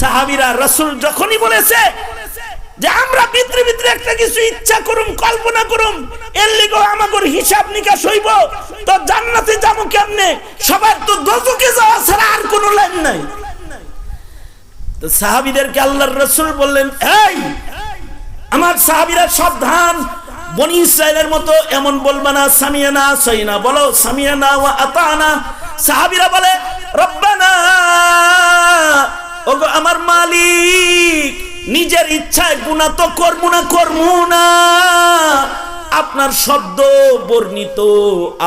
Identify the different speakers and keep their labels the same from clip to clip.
Speaker 1: সাহাবিরা, রসুল যখনই বলেছে যে আমরা ভিতরে ভিতরে একটা কিছু ইচ্ছা করুম, কল্পনা করুম, এর লিগে আমাদের হিসাব নিকাশ হইব, তো জান্নাতে যাব কেমনে? সবার তো দোজকে যাওয়া ছাড়া আর কোনো লাইন নাই। সাহাবিদেরকে আল্লাহর রসুল বললেন, এই, আমার সাহাবিরা সাবধান, বনি ইসরায়েলের মতো এমন বলবে না সামিয়ানা সইনা, বলো সামিয়ানা ওয়া আতানা। সাহাবিরা বলে, রব্বানা আমার মালিক, নিজের ইচ্ছায় গুণা তো করব না করব না। আপনার শব্দ বর্ণিত,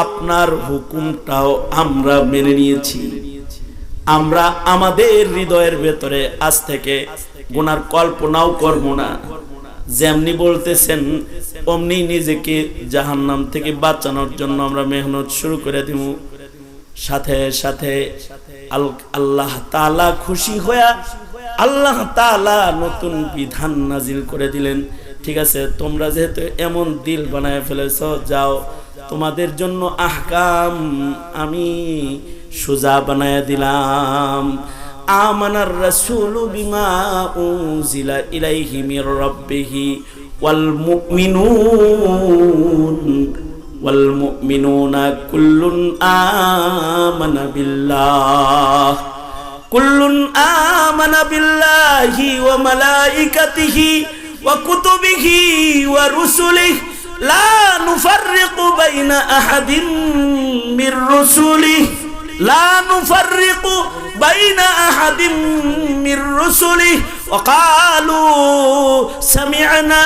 Speaker 1: আপনার হুকুমটাও আমরা মেনে নিয়েছি। আমরা আমাদের হৃদয়ের ভেতরে আজ থেকে গুনার কল্পনাও করব না। যেমনি বলতেছেন, অমনি নিজেকে জাহান্নাম থেকে বাঁচানোর জন্য আমরা মেহনত শুরু করে দিব। সাথে সাথে আল্লাহ তালা খুশি হয়ে আল্লাহ তালা নতুন বিধান নাজিল করে দিলেন। ঠিক আছে, তোমরা যেহেতু এমন দিল বানায় ফেলেছ, যাও, তোমাদের জন্য আহকাম আমি সোজা বানায় দিলাম। আমানার রাসূল বিমা উনজিলা ইলাইহি মির রাব্বিহি ওয়াল মুমিনুন। والمؤمنون كل آمن بالله كل آمن بالله وملائكته وكتبه ورسله لا نفرق بين أحد من رسله لا نفرق بين أحد من رسله وقالوا سمعنا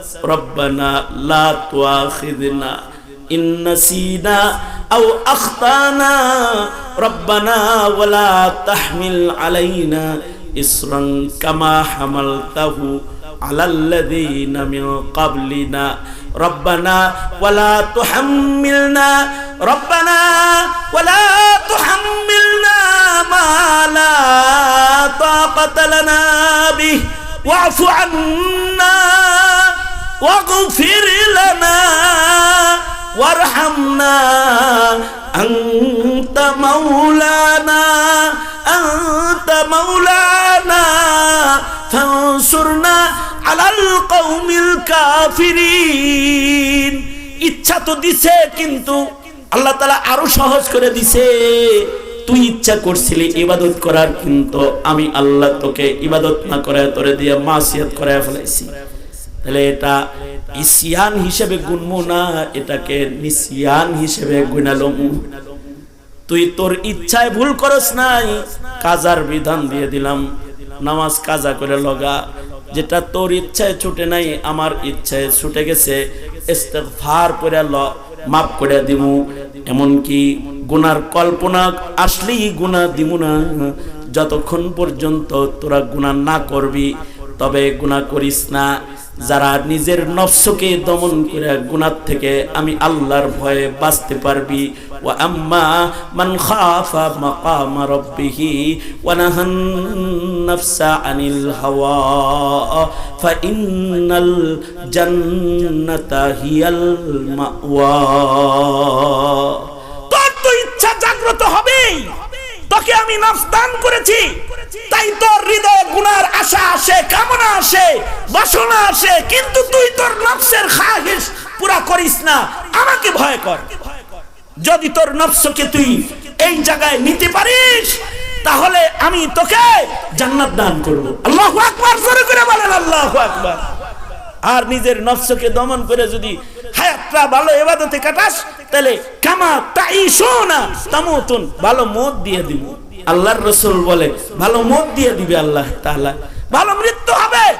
Speaker 1: ربنا لا تؤاخذنا إن نسينا أو أخطأنا ربنا ولا تحمل علينا إصرا كما حملته على الذين من قبلنا. ربنا ولا تحملنا ربنا ولا تحملنا ما لا طاقة لنا به. واعف عنا واغفر لنا وارحمنا أنت مولانا أنت مولانا فانصرنا على القوم الكافرين ইচ্ছা তো দিছে কিন্তু আল্লাহ তালা আরো সহজ করে দিছে তুই ইচ্ছা করছিলি ইবাদত করার কিন্তু আমি আল্লাহ তোকে ইবাদত না করে তোরে দিয়ে মাসিয়াত করে ফেলাইছি তাহলে এটা ইসিয়ান হিসেবে গুনমু না, এটাকে নিসিয়ান হিসেবে গুনালমু তুই তোর ইচ্ছায় ভুল করস নাই, কাজার বিধান দিয়ে দিলাম। নামাজ কাজা করে লগা। যেটা তোর ইচ্ছায় ছুটে নাই, আমার ইচ্ছায় ছুটে গেছে, ইস্তেগফার করে ল, মাফ করে দিমু। এমনকি গুনার কল্পনা আসলেই গুনাহ দিমু না। যতক্ষণ পর্যন্ত তোরা গুনাহ না করবি, তবে গুনাহ করিস না। যারা নিজের নফসকে দমন করে গুনার থেকে আমি আল্লাহর ভয়ে বাঁচতে পারবি। আম্মা মান আনিল হাওয়া। তোর তো ইচ্ছা জাগ্রত হবেই। তোকে আমি নফস দান করেছি। তাই তোর হৃদয় গুনার আশা আসে, কামনা আসে, বাসনা আসে, কিন্তু তুই তোর নফসের খাহিস পুরা করিস না। আমাকে ভয় কর। যদি তোর নফসকে তুই এই জায়গায় নিতে পারিস, তাহলে আমি তোকে জান্নাত দান করব। আল্লাহু আকবার, জোরে করে বলেন আল্লাহু আকবার। আর নিজের নফসকে দমন করে যদি হায়াতটা ভালো এবাদতে কাটাস, তাহলে কামা তাইশোনা তামুতুন, ভালো মত দিয়ে দিব। আল্লাহর রসুল বলে, ভালো মত দিয়ে দিবে আল্লাহ তাআলা। ভালো মৃত্যু হবে।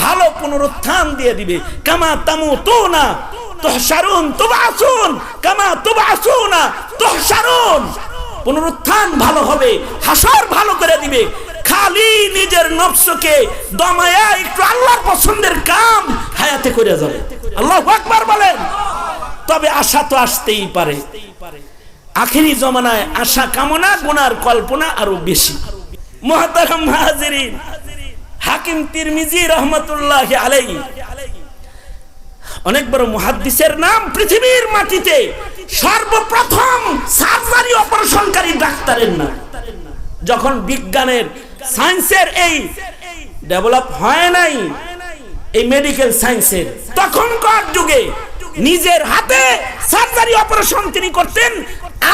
Speaker 1: ভালো পুনরুত্থান দিয়ে দিবে। কামা তামুতুনা তুহশারুন তুবাসুন। কামা পুনরুত্থান ভালো হবে। হাসর ভালো করে দিবে। খালি নিজের নফসকে দমায়া একটু আল্লাহর পছন্দের কাম হায়াতে করে যাবে। আল্লাহ আকবার বলেন। তবে আশা তো আসতেই পারে। আখেরি জমানায় আশা, কামনা, গুনার কল্পনা আরও বেশি। মহাতারাম হাজিরিন হাকিম তিরমিজি রহমতুল্লাহ আলাই অনেক বড় মুহাদ্দিসের নাম পৃথিবীর মাটিতে সর্বপ্রথম সার্জারি অপারেশনকারী ডাক্তারের নাম। যখন বিজ্ঞানের, সায়েন্সের এই ডেভেলপ হয় নাই, এই মেডিকেল সায়েন্সের তখনকার যুগে নিজের হাতে সার্জারি অপারেশন তিনি করতেন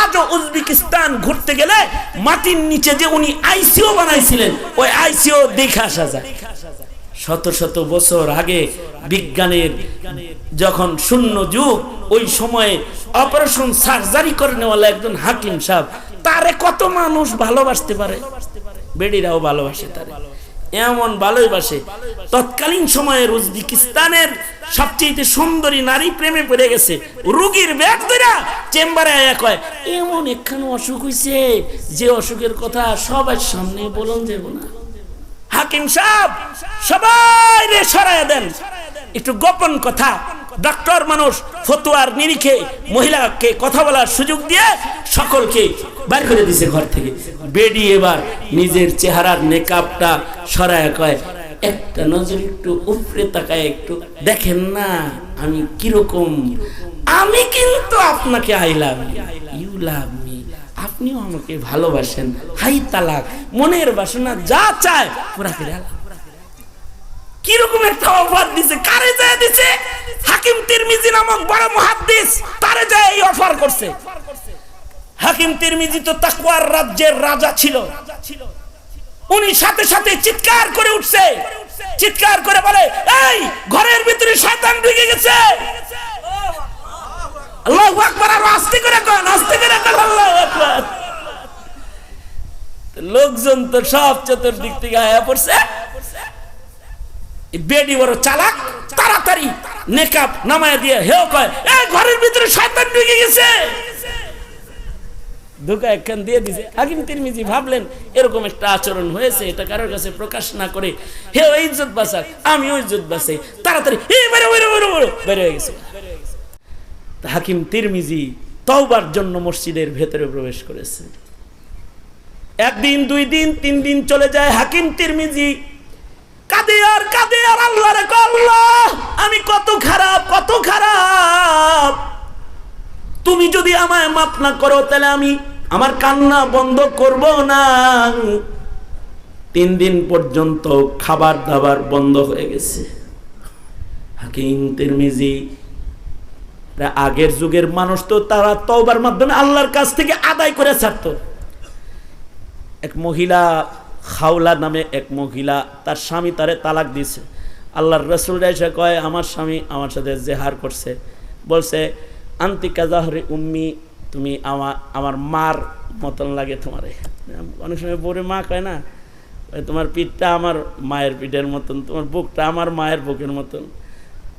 Speaker 1: আজও উজবেকিস্তান ঘুরতে গেলে মাটির নিচে যে উনি আইসিও বানাইছিলেন, ওই আইসিও দেখে আসা যায়। শত শত বছর আগে বিজ্ঞানের যখন শূন্য যুগ, ওই সময়ে অপারেশন সার্জারি করে নেওয়ালা একজন হাকিম সাহেব, তারে কত মানুষ ভালোবাসতে পারে? বেডিরাও ভালোবাসে তারে। এমন ভালোবাসে তৎকালীন সময়ে উজবেকিস্তানের সবচেয়ে সুন্দরী নারী প্রেমে পড়ে গেছে। রুগীর ব্যাগ ধরা চেম্বারে আয়া কয়, এমন একখানে অসুখ হইছে যে অসুখের কথা সবার সামনে বলন যাব না। হাকিম সাহেব সবাই রে সরায় দেন। একটু গোপন কথা, ডক্টর মানুষ ফতুয়ার নিরিখে মহিলাকে কথা বলার সুযোগ দিয়ে সকলকে বাইর করে দিছে ঘর থেকে। বেডি এবার নিজের চেহারার মেকআপটা সরায় কয়, একটা নজর একটু উপরে তাকায়, একটু দেখেন না, আমি কীরকম? আমি কিন্তু আপনাকে I love you love me আপনিও আমাকে ভালোবাসেন, হাই তালাক, মনের বাসনা যা চায়, পুরা আলাপ কীরকম একটা অফার দিছে, কারে যায় দিছে? হাকিম তিরমিজি নামক বড় মুহাদ্দিস, তারে যায় এই অফার করছে। হাকিম তিরমিজি তো তাকওয়ার রাজ্যের রাজা ছিল। উনি সাথে সাথে চিৎকার করে উঠছে। চিৎকার করে বলে, এই, ঘরের ভিতরে শয়তান ঢুকে গেছে। আল্লাহু আকবার, আর আস্তে করে কোন, আস্তে করে কোন, আল্লাহু আকবার। লোকজন তো সব চতুর্দিক থেকে আয়া পড়ছে। বেডি বড় চালাক, তাড়াতাড়ি নেকাব নামায় দিয়ে হেও কয়, এই, ঘরের ভিতরে শয়তান ঢুকে গেছে। ধোকা একখান দিয়ে দিছে। হাকিম তিরমিজি ভাবলেন, এরকম একটা আচরণ হয়েছে, এটা কারোর কাছে প্রকাশ না করে, হে ওই ইজ্জত বাঁচাক আমি ওই ইজ্জত বাঁচাই। তাড়াতাড়ি বেরো হয়ে গেছে। হাকিম তিরমিজি তওবার জন্য মসজিদের ভেতরে প্রবেশ করেছে। একদিন, দুই দিন, তিন দিন চলে যায় হাকিম তিরমিজি। কাঁদে আর কাঁদে আর আল্লাহ রে আল্লাহ আমি কত খারাপ কত খারাপ। তুমি যদি আমায় মাফ না করো, তাহলে আমি আমার কান্না বন্ধ করব না। তিন দিন পর্যন্ত খাবার দাবার বন্ধ হয়ে গেছে। হাকিম আগের যুগের মানুষ তো তারা তওবার মাধ্যমে আল্লাহর কাছ থেকে আদায় করে ছাড়তো। এক মহিলা খাওলা নামে এক মহিলা তার স্বামী তারে তালাক দিছে আল্লাহর রসুল এসে কয়, আমার স্বামী আমার সাথে জেহার করছে। বলছে, আন্তিকা জাহরে উম্মি তুমি আমার আমার মার মতন লাগে তোমারে। অনেক সময় বরে মা কয় না তোমার পিঠটা আমার মায়ের পিঠের মতন, তোমার বুকটা আমার মায়ের বুকের মতন।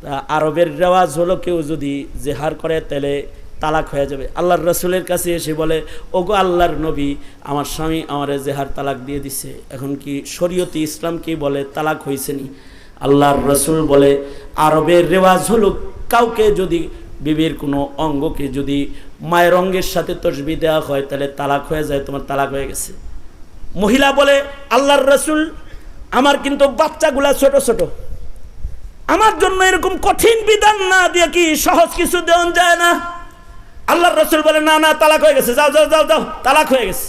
Speaker 1: তা আরবের রেওয়াজ হলো কেউ যদি জেহার করে তাহলে তালাক হয়ে যাবে। আল্লাহর রসুলের কাছে এসে বলে, ওগো আল্লাহর নবী, আমার স্বামী আমার জেহার তালাক দিয়ে দিছে। এখন কি শরীয়তি ইসলাম কি বলে তালাক হয়েছে নি? আল্লাহর রসুল বলে, আরবের রেওয়াজ হলো কাউকে যদি বিবির কোনো অঙ্গকে যদি মায়ের অঙ্গের সাথে তসবি দেওয়া হয়, তাহলে তালাক হয়ে যায়, তোমার তালাক হয়ে গেছে। মহিলা বলে, আল্লাহর রসুল, আমার কিন্তু বাচ্চাগুলা ছোট ছোট। আমার জন্য এরকম কঠিন বিধান না দিয়ে কি সহজ কিছু দেওয়া যায় না? আল্লাহর রসুল বলে, না না, তালাক হয়ে গেছে। যাও যাও যাও যাও, তালাক হয়ে গেছে।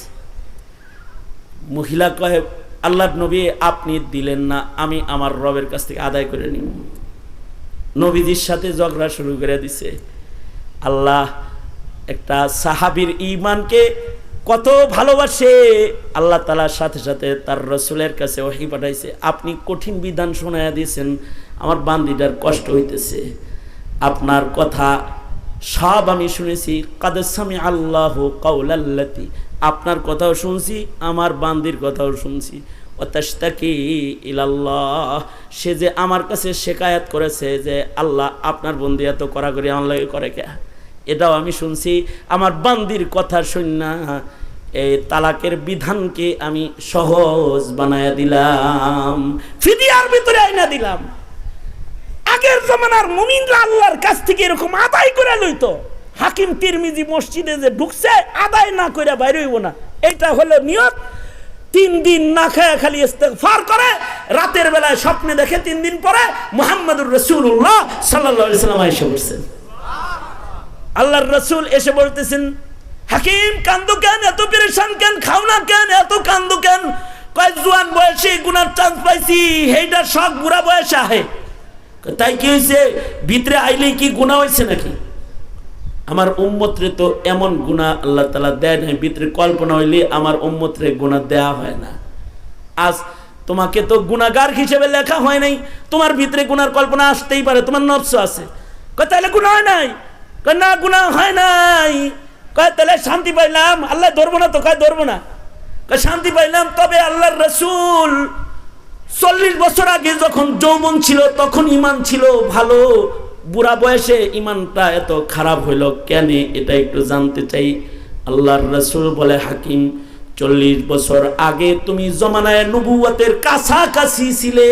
Speaker 1: মহিলা কয়ে আল্লাহর নবী, আপনি দিলেন না, আমি আমার রবের কাছ থেকে আদায় করে নিব। নবীজির সাথে ঝগড়া শুরু করে দিছে। আল্লাহ একটা সাহাবির ইমানকে কত ভালোবাসে। আল্লাহ তালার সাথে সাথে তার রসুলের কাছে ওহি পাঠাইছে, আপনি কঠিন বিধান শোনায়া দিয়েছেন, আমার বান্দিটার কষ্ট হইতেছে। আপনার কথা সব আমি শুনেছি। কাদেসামি আল্লাহ কাউলাল্লাতি আপনার কথাও শুনছি, আমার বান্দির কথাও শুনছি। অতাস্তাকি ইলাল্লাহ, সে যে আমার কাছে শেকায়াত করেছে যে আল্লাহ আপনার বন্দি এত করা করে আমার লাগে করে কে? এটাও আমি শুনছি, আমার বান্দির কথা শুন না। এই তালাকের বিধানকে আমি সহজ বানায় দিলাম, ফিদিয়ার ভিতরে আইনা দিলাম। আগের জমানার মুমিনরা আল্লাহর কাছ থেকে এরকম আদায় করে লইতো। হাকিম তিরমিজি মসজিদে যে ঢুকছে, আদায় না করে বাইরে হইব না। এটা হলো নিয়ত। তিন দিন না খায় খালি ফার করে, রাতের বেলায় স্বপ্নে দেখে তিন দিন পরে মুহাম্মদুর রসুল্লাহ সাল্লাহ সাল্লাম এসে বলছেন। আল্লাহর রসুল এসে বলতেছেন, হাকিম, কান্দো কেন? এত পেরেশান কেন? খাও না কেন? এত কান্দো কেন? কয়, জুয়ান বয়সে গুনার চান্স পাইছি সেইটা সব বুড়া বয়সে আহে। তাই কি হয়েছে ভিতরে আইলেই কি গুণা হয়েছে নাকি? আমার উম্মতরে তো এমন গুণা আল্লাহ তালা দেয় নাই, ভিতরে কল্পনা হইলে আমার উম্মতরে গুণা দেয়া হয় না। আজ তোমাকে তো গুণাগার হিসেবে লেখা হয় নাই, তোমার ভিতরে গুনার কল্পনা আসতেই পারে, তোমার নফস আছে। তাহলে গুণা হয় নাই? না গুণা হয় নাই। তাহলে শান্তি পাইলাম, আল্লাহ ধরবো না তো, কয়, ধরবো না। শান্তি পাইলাম, তবে আল্লাহর রসুল চল্লিশ বছর আগে যখন যৌবন ছিল, তখন ইমান ছিল ভালো বুড়া বয়সে ইমানটা এত খারাপ হইল কেন? এটা একটু জানতে চাই। আল্লাহর রসুল বলে, হাকিম, চল্লিশ বছর আগে তুমি জমানায় নবুয়াতের কাছাকাছি ছিলে।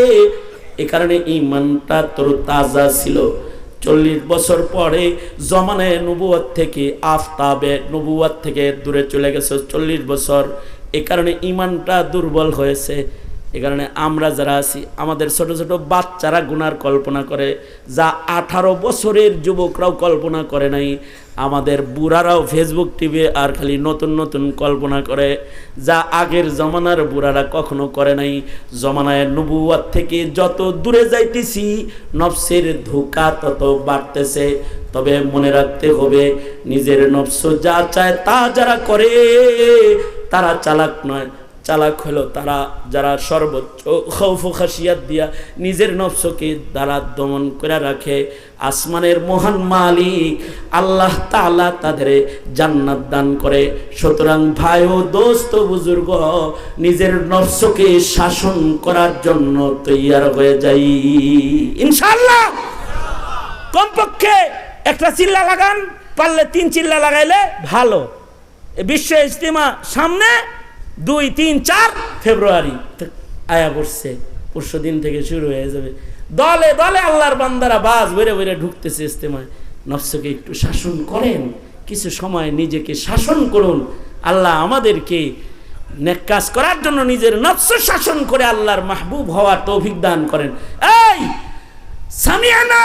Speaker 1: এ কারণে ইমানটা তোর তাজা ছিল। চল্লিশ বছর পরে জমানায় নবুয়াত থেকে, আফতাবে নবুয়াত থেকে দূরে চলে গেছে। চল্লিশ বছর, এ কারণে ইমানটা দুর্বল হয়েছে। এ কারণে আমরা যারা আছি, আমাদের ছোট ছোট বাচ্চারা গুনার কল্পনা করে, যা আঠারো বছরের যুবকরাও কল্পনা করে নাই, আমাদের বুড়ারাও ফেসবুক টিভি আর খালি নতুন নতুন কল্পনা করে, যা আগের জমানার বুড়ারা কখনো করে নাই। জমানায় নবুয়ার থেকে যত দূরে যাইতেছি, নফসের ধোকা তত বাড়তেছে। তবে মনে রাখতে হবে, নিজের নফস যা চায় তা যারা করে, তারা চালাক নয়। চালাক হলো তারা, যারা সর্বোচ্চ খৌফ খাসিয়াত দিয়া নিজের নফসকে দ্বারা দমন করে রাখে। আসমানের মহান মালিক আল্লাহ তাআলা তাদের জান্নাত দান করে। সুতরাং ভাই ও দোস্ত, বুজুর্গ, নিজের নফসকে শাসন করার জন্য তৈয়ার হয়ে যাই। ইনশাল্লাহ কমপক্ষে একটা চিল্লা লাগান, পারলে তিন চিল্লা লাগাইলে ভালো। বিশ্ব ইজতিমা সামনে দুই, তিন, চার ফেব্রুয়ারি আয়া পড়ছে। পরশু দিন থেকে শুরু হয়ে যাবে। দলে দলে আল্লাহর বান্দারা বাস বেড়ে বেড়ে ঢুকতেছে ইজতেমায়। নফসকে একটু শাসন করেন, কিছু সময় নিজেকে শাসন করুন। আল্লাহ আমাদেরকে কাজ করার জন্য নিজের নফস শাসন করে আল্লাহর মাহবুব হওয়ার তৌফিক দান করেন। এই, সামিয়ানা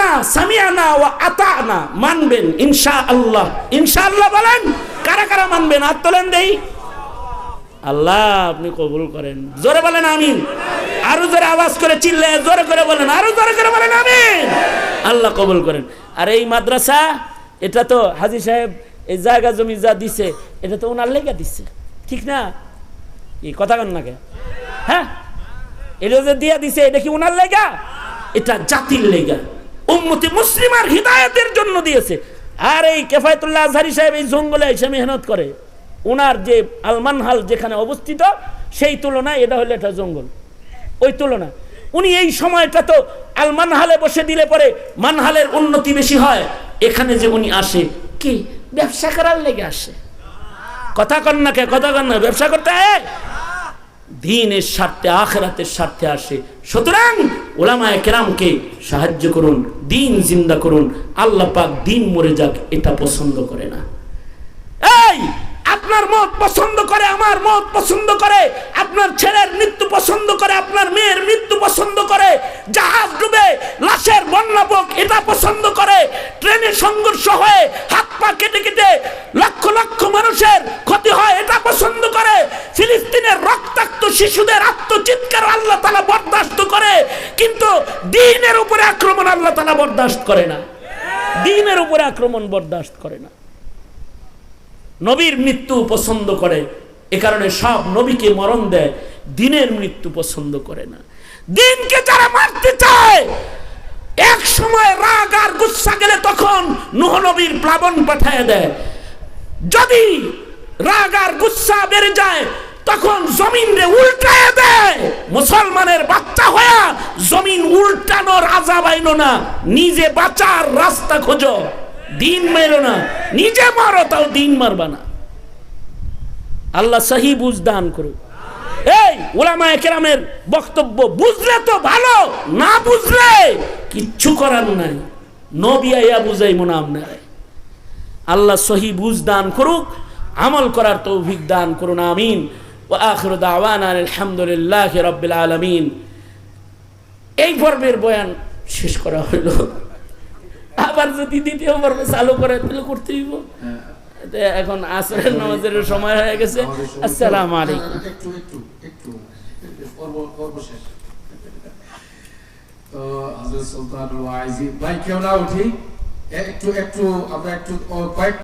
Speaker 1: না সামিয়ানা ওয়া আতানা। মানবেন, ইনশাআল্লাহ। ইনশাআল্লাহ বলেন, কারা কারা মানবেন? হাত তোলেন দেই। আল্লাহ, আপনি কবুল করেন। জোরে বলেন আমিন। আরও জোরে আওয়াজ করে চিল্লে, জোরে করে বলেন, আরও জোরে করে বলেন আমিন। আল্লাহ কবুল করেন। আর এই মাদ্রাসা, এটা তো হাজি সাহেব এই জায়গা জমি যা দিছে, এটা তো ওনার লেগে দিচ্ছে ঠিক না? এই কথা কন নাকি হ্যাঁ? এটা যে দিয়া দিছে, এটা কি ওনার লেগা? এটা জাতির লেগা। উম্মতে মুসলিমার হিদায়তের জন্য দিয়েছে। আর এই কেফায়তুল্লাহ আজহারি সাহেব এই জঙ্গলে এসে মেহনত করে। ওনার যে আলমানহাল যেখানে অবস্থিত, সেই তুলনায় এটা হলো একটা জঙ্গল। ওই তুলনা। উনি এই সময়টা তো আলমানহালে বসে দিলে পরে মানহালের উন্নতি বেশি হয়। এখানে যে উনি আসে, কি? ব্যবসা করার লেগে আসে। কথা কন না কে, কথা কন না, ব্যবসা করতে দিনের স্বার্থে, আখেরাতের স্বার্থে আসে। সুতরাং ওলামায় কেরামকে সাহায্য করুন, দিন জিন্দা করুন। আল্লাহ পাক দিন মরে যাক, এটা পছন্দ করে না। আপনার মত পছন্দ করে, আমার মত পছন্দ করে, আপনার ছেলের মৃত্যু পছন্দ করে, আপনার মেয়ের মৃত্যু পছন্দ করে, জাহাজ ডুবে লাশের বন্যা পোক এটা পছন্দ করে, ট্রেনে সংঘর্ষ হয়ে হাত পা কেটে কেটে লক্ষ লক্ষ মানুষের ক্ষতি হয় এটা পছন্দ করে, ফিলিস্তিনের রক্তাক্ত শিশুদের আত্মচিৎকার আল্লাহ তালা বরদাস্ত করে, কিন্তু দিনের উপরে আক্রমণ আল্লাহ তালা বরদাস্ত করে না। দিনের উপরে আক্রমণ বরদাস্ত করে না। নবীর মৃত্যু পছন্দ করে, এ কারণে সব নবীকে মরণ দেয়, দিনের মৃত্যু পছন্দ করে না। দিনকে যারা মারতে চায়, এক সময় রাগ আর গুচ্ছা গেলে তখন নুহ নবীর প্লাবন পাঠায় দেয়। যদি রাগ আর গুচ্ছা বেড়ে যায়, তখন জমিন রে উল্টায় দেয়। মুসলমানের বাচ্চা হয়ে জমিন উল্টানোর আজাব আইনো না, নিজে বাঁচার রাস্তা খোঁজো। দিন মেরো না, নিজে মারো, তাও দিন মারবা না। আল্লাহ সহি বুঝ দান করুক। এই ওলামা একরামের বক্তব্য, বুঝলে তো ভালো, না বুঝলে কিচ্ছু করার নাই। নবী আইয়া বুঝাই মনে আপনারা আল্লাহ সহি বুঝ দান করুক, আমল করার তো তৌফিক দান করুন, আমিন। ও আখর দাওয়ান আলহামদুলিল্লাহ রব্বিল আলমিন। এই পর্বের বয়ান শেষ করা হইল আবার যদি দ্বিতীয় পর্ব চালু করে তাহলে করতে হইব। এখন আসরের নামাজের সময় হয়ে গেছে। আসসালামু আলাইকুম।
Speaker 2: একটু একটু একটু। পর্ব পর্ব তো হযরত সুলতান ওয়াইজি ভাই কেউ না উঠি? একটু একটু আমরা একটু কয়েক